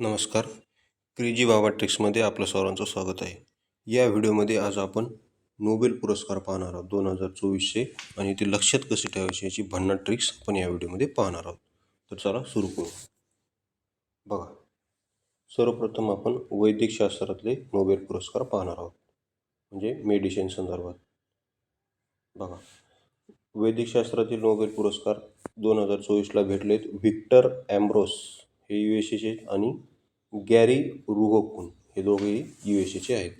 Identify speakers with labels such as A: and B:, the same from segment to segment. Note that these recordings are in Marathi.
A: नमस्कार. क्रेजी बाबा ट्रिक्समध्ये आपलं सर्वांचं स्वागत आहे. या व्हिडिओमध्ये आज आपण नोबेल पुरस्कार पाहणार आहोत दोन हजार चोवीसचे आणि ते लक्षात कसे ठेवायचे याची भन्नाट ट्रिक्स आपण या व्हिडिओमध्ये पाहणार आहोत. तर चला सुरू करू. बघा. सर्वप्रथम आपण वैद्यकशास्त्रातले नोबेल पुरस्कार पाहणार आहोत. म्हणजे मेडिसिन संदर्भात. बघा. वैद्यकशास्त्रातील नोबेल पुरस्कार दोन हजार चोवीसला भेटलेत व्हिक्टर ॲम्ब्रोस. हे यू एस एचे आणि गॅरी रुगोकुन हे दोघेही यू एस एचे आहेत.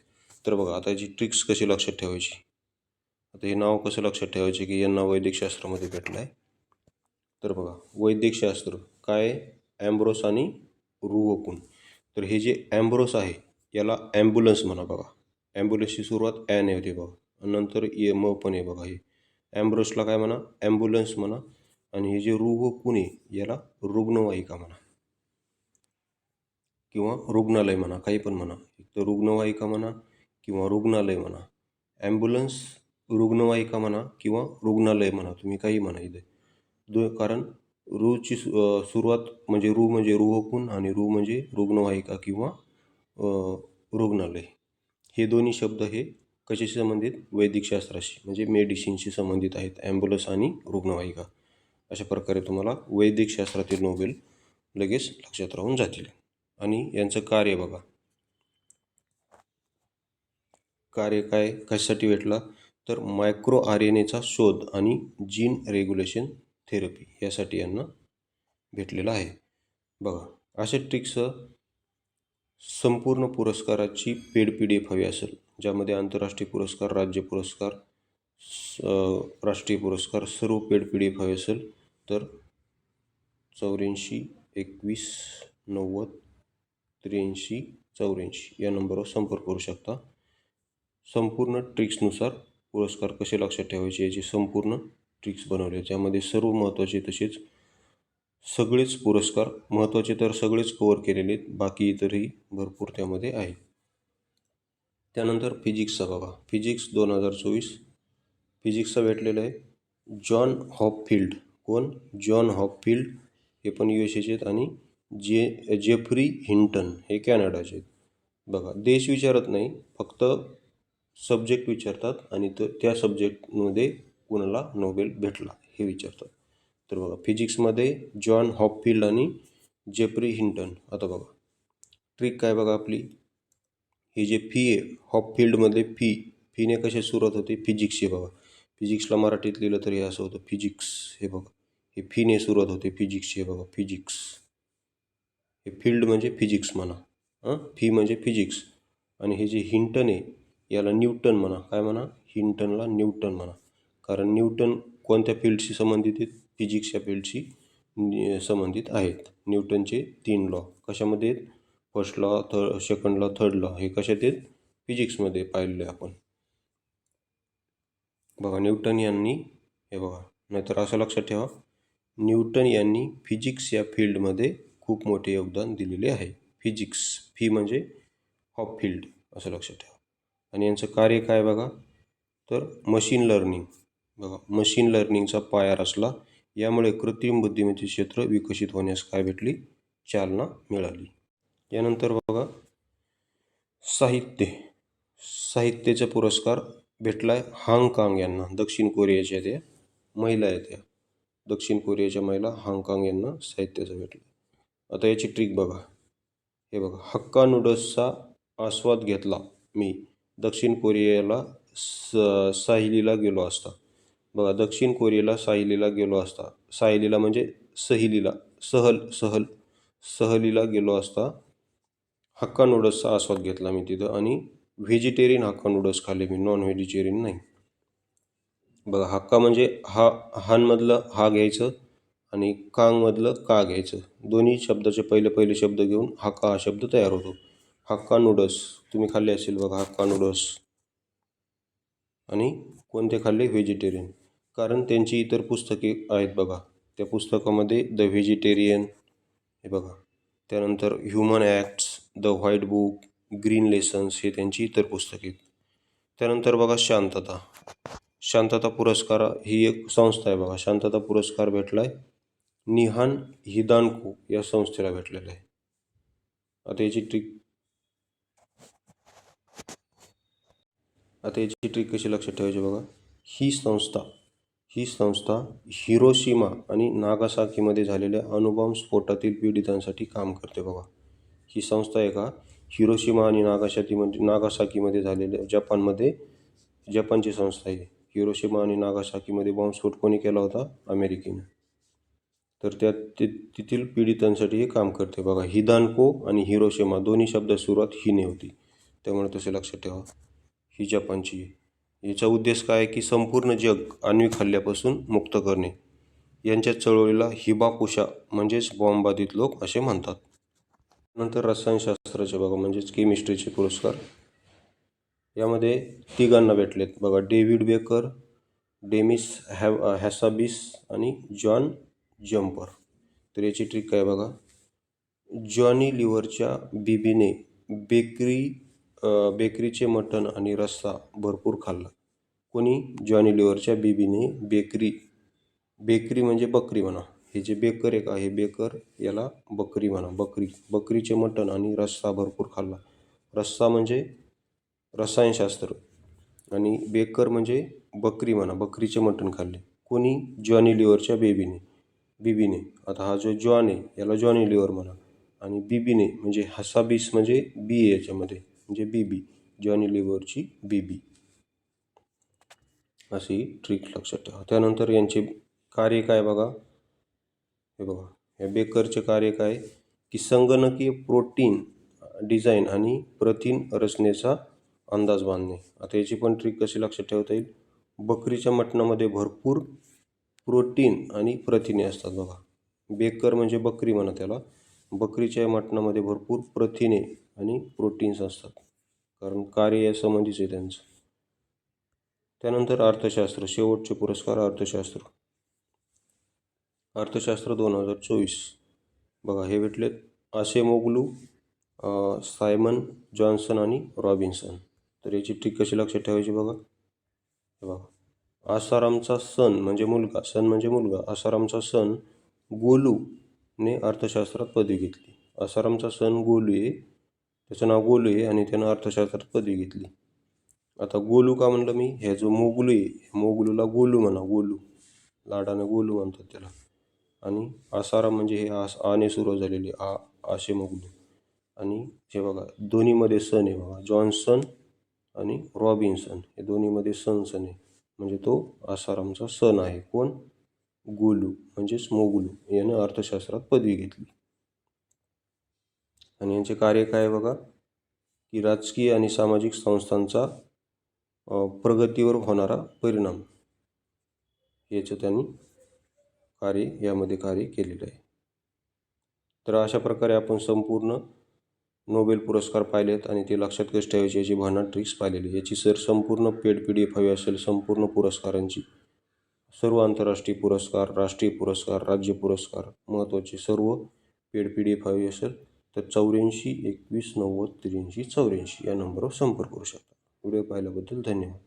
A: तर बघा आता याची ट्रिक्स कशी लक्षात ठेवायची? आता हे नाव कसं लक्षात ठेवायचे की यांना वैद्यकशास्त्रामध्ये भेटलं आहे तर बघा वैद्यकशास्त्र काय ॲम्ब्रोस आणि रुगोकुन तर हे जे ॲम्ब्रोस आहे याला ॲम्ब्युलन्स म्हणा बघा. ॲम्ब्युलन्सची सुरुवात ॲन होते बघा. नंतर ए म पण आहे बघा हे. ॲम्ब्रोसला काय म्हणा? ॲम्ब्युलन्स म्हणा. आणि हे जे रुगोकुन आहे याला रुग्णवाहिका म्हणा. किंवा रुग्णालय म्हणा काही पण म्हणा एक तर रुग्णवाहिका म्हणा किंवा रुग्णालय म्हणा ॲम्ब्युलन्स रुग्णवाहिका म्हणा किंवा रुग्णालय म्हणा तुम्ही काही म्हणा इथे. दो कारण रूची सु सुरुवात म्हणजे रू म्हणजे रुहकून आणि रू म्हणजे रुग्णवाहिका किंवा रुग्णालय. हे दोन्ही शब्द हे कशाशी संबंधित? वैदिकशास्त्राशी म्हणजे मेडिसिनशी संबंधित आहेत ॲम्ब्युलन्स आणि रुग्णवाहिका. अशा प्रकारे तुम्हाला वैदिकशास्त्रातील नोबेल लगेच लक्षात राहून जातील. आणि यांचं कार्य बघा. कार्य काय? कशासाठी भेटला? तर मायक्रो आर एन एचा शोध आणि जीन रेग्युलेशन थेरपी यासाठी यांना भेटलेला आहे. बघा असे ट्रिक्स संपूर्ण पुरस्काराची पेड पी डी एफ हवी असेल ज्यामध्ये आंतरराष्ट्रीय पुरस्कार राज्य पुरस्कार राष्ट्रीय पुरस्कार सर्व पेड पी डी एफ हवी असेल तर चौऱ्याऐंशी एकवीस नव्वद त्र्याऐंशी चौऱ्याऐंशी या नंबरवर संपर्क करू शकता. संपूर्ण ट्रिक्सनुसार पुरस्कार कसे लक्षात ठेवायचे याची संपूर्ण ट्रिक्स बनवले. त्यामध्ये सर्व महत्त्वाचे तसेच सगळेच पुरस्कार महत्त्वाचे तर सगळेच कवर केलेले आहेत बाकी इतरही भरपूर त्यामध्ये आहे त्यानंतर फिजिक्सचा बघा. फिजिक्स दोन हजार चोवीस फिजिक्सचा भेटलेला आहे. जॉन हॉपफिल्ड कोण? जॉन हॉपफिल्ड हे पण यू एस एचे आहेत आणि जे जेफ्री हिंटन हे कॅनडाचे आहेत. बघा देश विचारत नाही फक्त सब्जेक्ट विचारतात आणि त त्या सब्जेक्टमध्ये कुणाला नोबेल भेटला हे विचारतात. तर बघा फिजिक्समध्ये जॉन हॉपफिल्ड आणि जेफ्री हिंटन. आता बघा ट्रिक काय बघा आपली? ही जे फी आहे हॉपफिल्डमधले फी फीने कशी सुरुवात होते? फिजिक्सची बघा. फिजिक्सला मराठीत लिहिलं तरी असं होतं फिजिक्स हे बघा. हे फीने सुरुवात होते फिजिक्सची हे बघा फिजिक्स हे फील्ड म्हणजे फिजिक्स म्हणा हां? फी म्हणजे फिजिक्स. आणि हे जे हिंटन आहे याला न्यूटन म्हणा. काय म्हणा? हिंटनला न्यूटन म्हणा. कारण न्यूटन कोणत्या फील्डशी संबंधित आहेत? फिजिक्स या फील्डशी संबंधित आहेत. न्यूटनचे तीन लॉ कशामध्ये आहेत? First law third second law third law हे कशात आहेत? फिजिक्समध्ये पाहिलेले आपण. बघा न्यूटन यांनी हे बघा नाहीतर असं लक्षात ठेवा. न्यूटन यांनी फिजिक्स या फील्डमध्ये खूप मोठे योगदान दिलेले आहे. फिजिक्स फी म्हणजे हॉप फील्ड असं लक्षात ठेवा. आणि यांचं कार्य काय बघा? तर मशीन लर्निंग बघा मशीन लर्निंगचा पाया रचला यामुळे कृत्रिम बुद्धिमत्ते क्षेत्र विकसित होण्यास काय भेटली? चालना मिळाली. यानंतर बघा साहित्य. साहित्याचा पुरस्कार भेटला आहे हाँगकाँग यांना. दक्षिण कोरियाच्या त्या महिला आहेत त्या. दक्षिण कोरियाच्या महिला हाँगकाँग यांना साहित्याचा भेटला. आता याची ट्रिक बघा. हे बघा हक्का नूडल्सचा आस्वाद घेतला मी. दक्षिण कोरियाला स साहिलीला गेलो असता. बघा दक्षिण कोरियाला साहिलीला गेलो असता. साहिलीला म्हणजे सहिलीला सहल सहल सहलीला गेलो असता. हक्का नूडल्सचा आस्वाद घेतला मी तिथं आणि व्हेजिटेरियन हक्का नूडल्स खाल्ले मी नॉन व्हेजिटेरियन नाही. बघा हक्का म्हणजे हा हानमधलं हा घ्यायचं आणि कांगमधलं का घ्यायचं? दोन्ही शब्दाचे पहिले पहिले शब्द घेऊन हक्का हा शब्द तयार होतो. हक्का नूडल्स तुम्ही खाल्ले असेल बघा हक्का नूडल्स आणि कोणते खाल्ले? व्हेजिटेरियन कारण त्यांची इतर पुस्तके आहेत बघा. त्या पुस्तकामध्ये द व्हेजिटेरियन हे बघा. त्यानंतर human acts the white book green lessons हे त्यांची इतर पुस्तके आहेत. त्यानंतर बघा शांतता. शांतता पुरस्कार ही एक संस्था आहे बघा. शांतता पुरस्कार भेटला आहे निहान हिदानको या संस्थेला भेटलेलं आहे. आता याची ट्रिक आता याची ट्रिक कशी लक्षात ठेवायची बघा. ही संस्था ही संस्था हिरोशिमा आणि नागासाकीमध्ये झालेल्या अणुबॉम्ब स्फोटातील पीडितांसाठी काम करते बघा. ही संस्था आहे का? हिरोशिमा आणि नागासाकीमध्ये नागासाकीमध्ये झालेल्या जपानमध्ये जपानची संस्था आहे. हिरोशिमा आणि नागासाकीमध्ये बॉम्बस्फोट कोणी केला होता? अमेरिकेने. तर त्या ते तेथील पीडितांसाठी हे काम करते. बघा हिदानको आणि हिरोशेमा दोन्ही शब्द सुरुवात हिने होती. त्यामुळे तसे लक्षात ठेवा. ही जपानची याचा उद्देश काय आहे की संपूर्ण जग आण्विक हल्ल्यापासून मुक्त करणे. यांच्या चळवळीला हिबाकुशा म्हणजेच बॉम्बबाधित लोक असे म्हणतात. नंतर रसायनशास्त्राचे बघा म्हणजेच केमिस्ट्रीचे पुरस्कार. यामध्ये तिघांना भेटलेत. बघा डेव्हिड बेकर डेमिस हॅव हॅसाबिस आणि जॉन जम्पर तर याची ट्रिक काय बघा? जॉनी लिव्हरच्या बीबीने बेकरी बेकरीचे मटण आणि रस्सा भरपूर खाल्ला. कोणी? जॉनी लिव्हरच्या बीबीने बेकरी बेकरी म्हणजे बकरी म्हणा. हे जे बेकर एक आहे बेकर याला बकरी म्हणा बकरी. बकरीचे मटण आणि रस्सा भरपूर खाल्ला. रस्सा म्हणजे रसायनशास्त्र. आणि बेकर म्हणजे बकरी म्हणा बकरीचे मटण खाल्ले. कोणी? जॉनी लिव्हरच्या बेबीने. बीबीने. आता हा जो जॉन आहे याला जॉनी लिव्हर म्हणा आणि बीबीने म्हणजे हसाबिस म्हणजे बी आहे याच्यामध्ये म्हणजे बीबी. जॉनी लिव्हरची बीबी. अशी ट्रिक लक्षात ठेवा. त्यानंतर यांचे कार्य काय बघा? हे बघा. या बेकरचे कार्य काय? की संगणकीय प्रोटीन डिझाईन आणि प्रथिन रचनेचा अंदाज बांधणे. आता याची पण ट्रिक कशी लक्षात ठेवता येईल? बकरीच्या मटणामध्ये भरपूर प्रोटीन आणि प्रथिने असतात बघा. बेकर म्हणजे बकरी म्हणा त्याला. बकरीच्या मटणामध्ये भरपूर प्रथिने आणि प्रोटीन्स असतात. कारण कार्य या संबंधीच आहे त्यांचं. त्यानंतर अर्थशास्त्र शेवटचे पुरस्कार अर्थशास्त्र. अर्थशास्त्र दोन हजार चोवीस. बघा हे भेटलेत आशेमोगलू मोगलू सायमन जॉन्सन आणि रॉबिन्सन. तर याची ट्रिक कशी लक्षात ठेवायची बघा. हे बघा. आसारामचा सन म्हणजे मुलगा सन म्हणजे मुलगा. आसारामचा सन गोलूने अर्थशास्त्रात पदवी घेतली. आसारामचा सन गोलू आहे. त्याचं नाव गोलू आहे आणि त्यानं अर्थशास्त्रात पदवी घेतली. आता गोलू का म्हणलं मी? ह्या जो मोगलू आहे मोगलूला गोलू म्हणा गोलू. लाडानं गोलू म्हणतात त्याला. आणि आसाराम म्हणजे हे आस आने सुरू झालेले आ आशे मोगलू. आणि हे बघा दोन्हीमध्ये सन आहे बघा. जॉन्सन आणि रॉबिन्सन. हे दोन्हीमध्ये सन सन आहे. म्हणजे तो आसारामचा सण आहे. कोण? गोलू म्हणजेच मोगलू. यानं अर्थशास्त्रात पदवी घेतली. आणि यांचे कार्य काय आहे बघा? की राजकीय आणि सामाजिक संस्थांचा प्रगतीवर होणारा परिणाम. याचं त्यांनी कार्य यामध्ये कार्य केलेलं आहे. तर अशा प्रकारे आपण संपूर्ण नोबेल पुरस्कार पाहिलेत आणि ते लक्षात कसे ठेवायचे याची भावना ट्रिक्स पाहिलेली. याची सर संपूर्ण पेड पी डी एफ हवी असेल संपूर्ण पुरस्कारांची. सर्व आंतरराष्ट्रीय पुरस्कार राष्ट्रीय पुरस्कार राज्य पुरस्कार महत्त्वाचे. सर्व पेड पी डी एफ हवी असेल तर चौऱ्याऐंशी एकवीस नव्वद त्र्याऐंशी चौऱ्याऐंशी या नंबरवर संपर्क करू शकता. व्हिडिओ पाहिल्याबद्दल धन्यवाद.